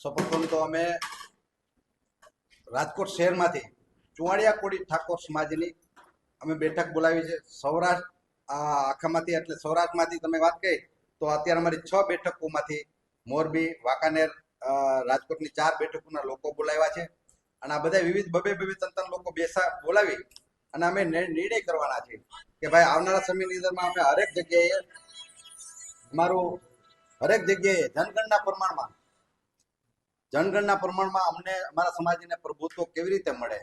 સૌપ્રથમ તો અમે રાજકોટ શહેરમાંથી ચુવાડિયા કોડી ઠાકોર સમાજની અમે બેઠક બોલાવી છે. સૌરાષ્ટ્ર આખામાંથી એટલે સૌરાષ્ટ્રમાંથી તમે વાત કરી, તો અત્યારે અમારી છ બેઠકોમાંથી મોરબી, વાંકાનેર રાજકોટની ચાર બેઠકોના લોકો બોલાવ્યા છે. અને આ બધા વિવિધ બબે બબે ત્રણ લોકો બેસા બોલાવી અને અમે નિર- નિર્ણય કરવાના છે કે ભાઈ આવનારા સમયની અંદરમાં અમે હરેક જગ્યાએ અમારું હરેક જગ્યાએ જનગણના પ્રમાણમાં જનગણના પ્રમાણમાં અમને, અમારા સમાજને પ્રભુત્વ કેવી રીતે મળે?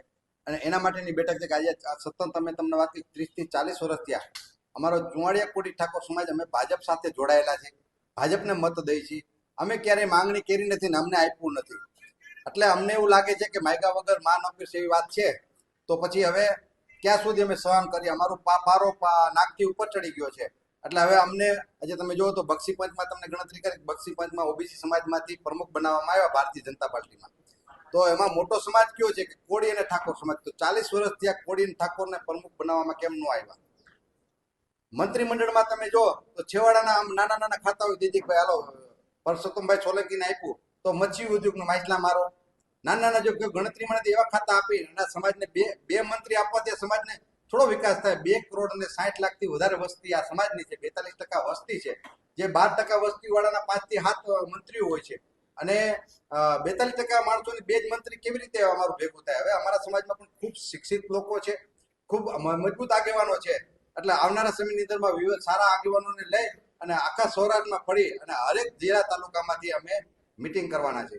અને એના માટેની બેઠક છે કે આજે સતત તમે તમને વાત કરી, ત્રીસથી ચાલીસ વર્ષ થયા. અમારો ચુવાડિયા કોટી ઠાકોર સમાજ, અમે ભાજપ સાથે જોડાયેલા છે ભાજપને મત દઈ છીએ. અમે ક્યારેય માંગણી કરી નથી ને અમને આપ્યું નથી. એટલે અમને એવું લાગે છે કે માયગા વગર માન અપીશ એવી વાત છે. તો પછી હવે ક્યાં સુધી અમે સહન કરીએ? અમારું પારો નાકથી ઉપર ચડી ગયો છે. એટલે હવે અમને આજે તમે જુઓ તો બક્ષી પંચમાં તમને ગણતરી કરી બક્ષી પંચમાં ઓબીસી સમાજમાંથી પ્રમુખ બનાવવામાં આવ્યા ભારતીય જનતા પાર્ટીમાં. તો એમાં મોટો સમાજ કયો છે કે કોળી અને ઠાકોર સમાજ? તો ચાલીસ વર્ષથી આ કોળી અને ઠાકોરને પ્રમુખ બનાવવામાં કેમ ન આવ્યા? મંત્રીમંડળમાં તમે જો તો છેવાડાના આમ નાના નાના ખાતાઓ દીદીકભાઈ હાલો, પરસોત્તમભાઈ સોલંકીને આપ્યું, તો મચ્છી ઉદ્યોગનો માછલા મારો. નાના નાના જો ગણતરીમાં એવા ખાતા આપી અને સમાજને બે બે મંત્રી આપવા તે સમાજને થોડો વિકાસ થાય. બે કરોડ અને સાઠ લાખથી વધારે વસ્તી આ સમાજની છે. બેતાલીસ ટકા વસ્તી છે. જે બાર ટકા વસ્તી વાળાના પાંચથી સાત મંત્રીઓ હોય છે. અને બેતાલીસ ટકા માણસોની બે જ મંત્રી કેવી રીતે અમારું ભેગું થાય? હવે અમારા સમાજમાં પણ ખૂબ શિક્ષિત લોકો છે. ખૂબ મજબૂત આગેવાનો છે. એટલે આવનારા સમયની અંદરમાં વિવિધ સારા આગેવાનોને લઈ અને આખા સૌરાષ્ટ્રમાં ફરી અને હરેક જિલ્લા તાલુકામાંથી અમે મિટિંગ કરવાના છે.